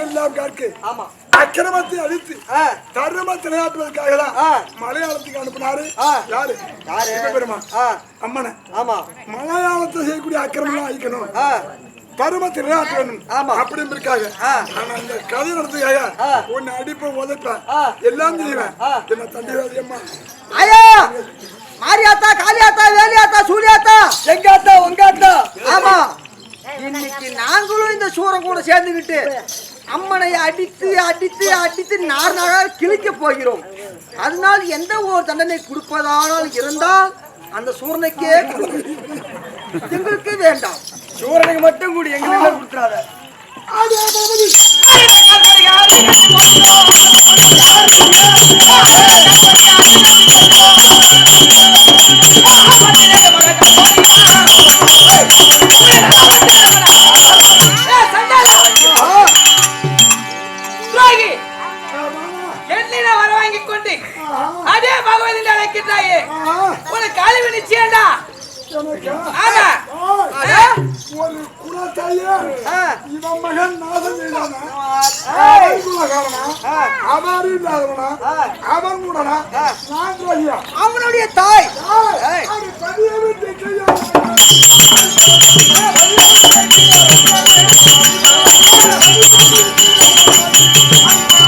எல்லாம் கற்கு ஆமா. அக்கிரமத்தை அழித்து ஆ, தர்மத்தை நிலையாட்டுவதற்காக தான். மலையாளத்துக்கு அனுப்பினாரு. யாரு? ஆ, அம்மனை. ஆமா. மலையாளத்தை செய்யக்கூடிய அக்கிரமம் அழிக்கணும். ஆ, தர்மத்தை நிலையாட்ட வேணும் ஆமா. அப்படின்னு இருக்காங்க. ஆனா இந்த கதை நடத்துக்காக. உன்னை அடிப்பேன் உதைப்பேன். எல்லாம் செய்வேன். என்ன தந்தை அம்மா. ஐயா! மாரியாத்தா காளியாத்தா வேலியாத்தா சூரியாத்தா! எங்க அத்தா உங்க அத்தா ஆமா இன்னைக்கு நாங்களும் இந்த சூரம் கூட சேர்ந்துக்கிட்டு அம்மனை அடித்து அடித்து அடித்து நார் நாளாக கிழிக்க போகிறோம் அதனால் எந்த ஒரு தண்டனை கொடுப்பதானால் இருந்தால் அந்த சூரனுக்கே. எங்களுக்கு வேண்டாம் சூரனுக்கு மட்டும் கூடி எங்களுக்கு கொடுத்துறாத துரோகி கொண்டு. அதே பகவதில் அழைக்கின்றாயே. உனக்கு அழிவு நிச்சயம்டா. ஆமா ஆ? ஒரு குலத்தாயே இவன் மகன் நாசம் அவன் இல்லாதவனா அவன் நான் அவனுடைய தாய்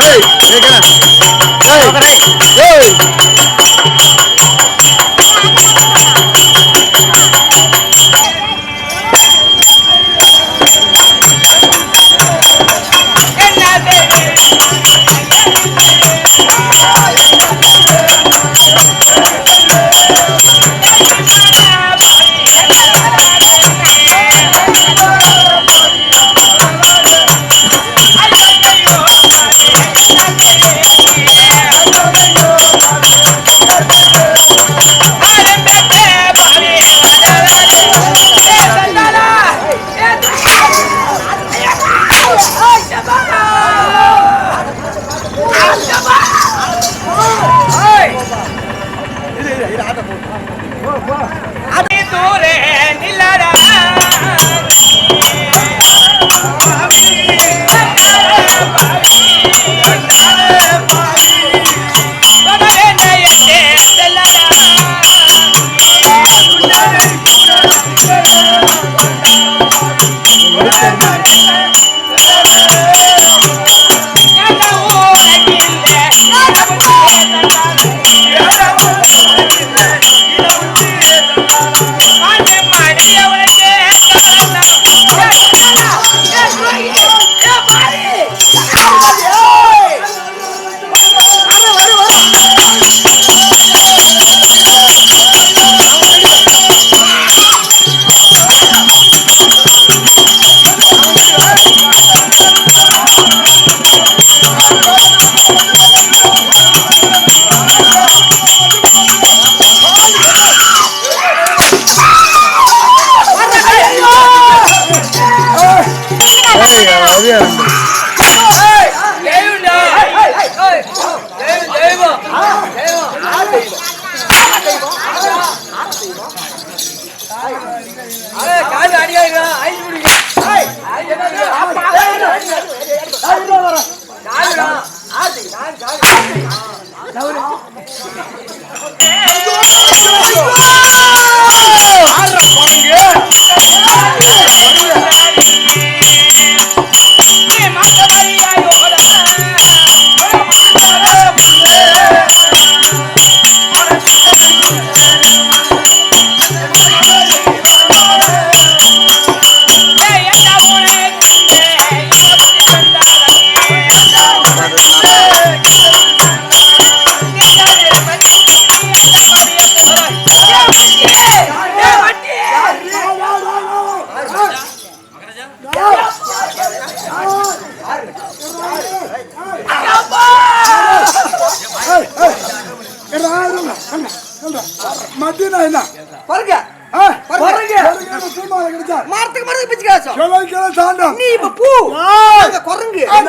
ஏய். அது பதியவே தெரியாது அடி யார்? மத்தியான என்ன பாருங்க நீ இப்ப பூ குரங்கு என்ன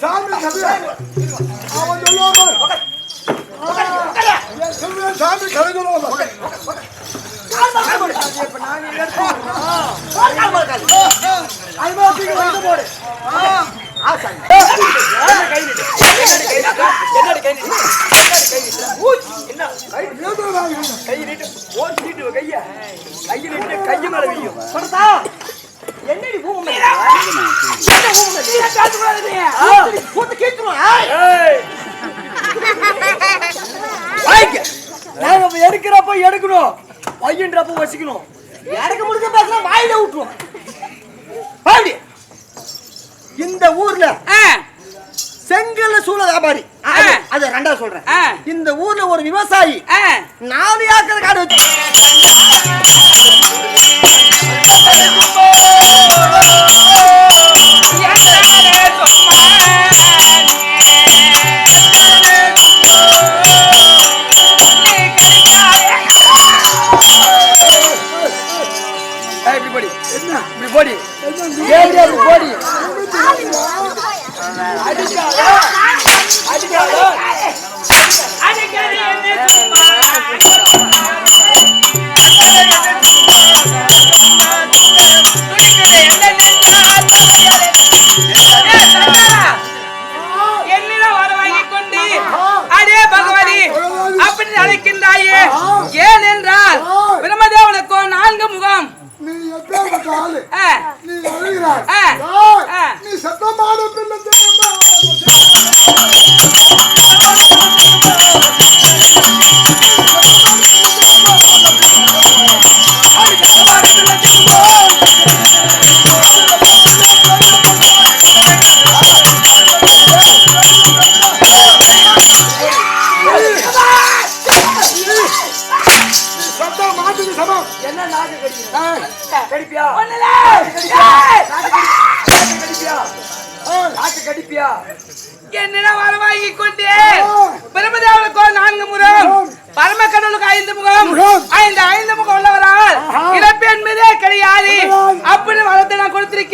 சாமி கை நீட்டு ஓர் நீட்டு கைய கை நீட்டு கை மேல வையும் சொன்னதா என்னடி பூமி போட்டு கேட்கணும் நாங்க எடுக்கிறப்ப எடுக்கணும் பையன்றப்ப வசிக்கணும். எடுக்க முடிஞ்ச பேசலாம் வாயில விட்டுருவோம் இந்த ஊர்ல செங்கல்ல சூழ வியாபாரி. அது ரெண்டா சொல்றேன். இந்த ஊர்ல ஒரு விவசாயி நாலு ஏக்கர் காடு வச்சு நீ சத்தமான பிள்ளை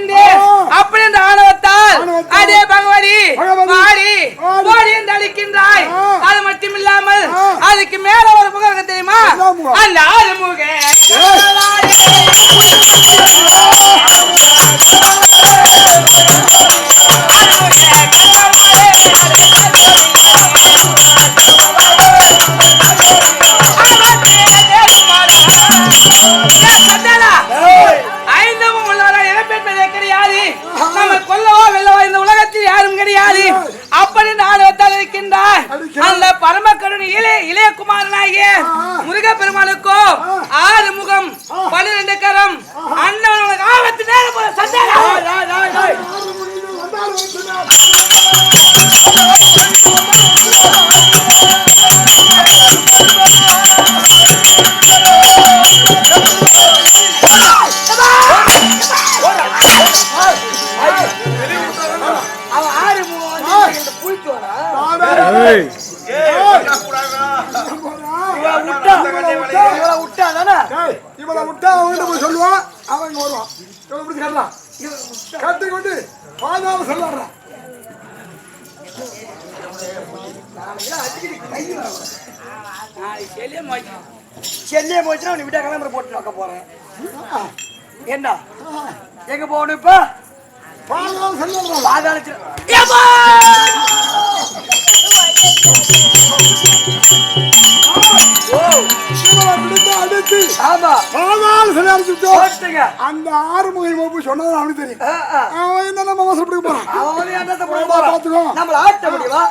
அழிக்கின்றேன் அப்படி அதே பகவதி மாறி ஓடி அது மட்டும் இல்லாமல் அதுக்கு மேல ஒரு முகம் தெரியுமா? அந்த ஆறு முக யாரும் கிடையாது. அப்படி நாடகத்தால் இருக்கின்றார். அந்த பரமக்கருண இளைய இளையகுமாரனாகிய முருக பெருமானுக்கோ ஆறு முகம் பன்னிரண்டு கரம் அண்ணன் ஆபத்து நேரம் போல சந்தேகம். அவன்கிட்ட போய் சொல்லுவான்? அவன் இங்க வருவான். இவளை பிடிச்சி கட்டலாம். கட்டி கொண்டு பாதாள சொல்லாடுறான் நாளைக்கு செல்லியே மோய். சென்னையை போச்சுன்னா உன்னை விட்டா கிளம்புற போட்டு நோக்க போறேன். என்ன எங்க போகணும் இப்ப? பாதாளம் சொல்லாடுறான் பாதாளம் அடித்து. ஆமா. பாதாள சொல்லாடிச்சுட்டோ போட்டுங்க அந்த ஆறுமுகை மோப்பு சொன்னது அவனுக்கு தெரியும். அவன் என்ன நம்ம அவசரப்பட்டு போறான்? அவன் பண்ண பாத்துக்கோ. நம்மள ஆட்ட முடியுமா?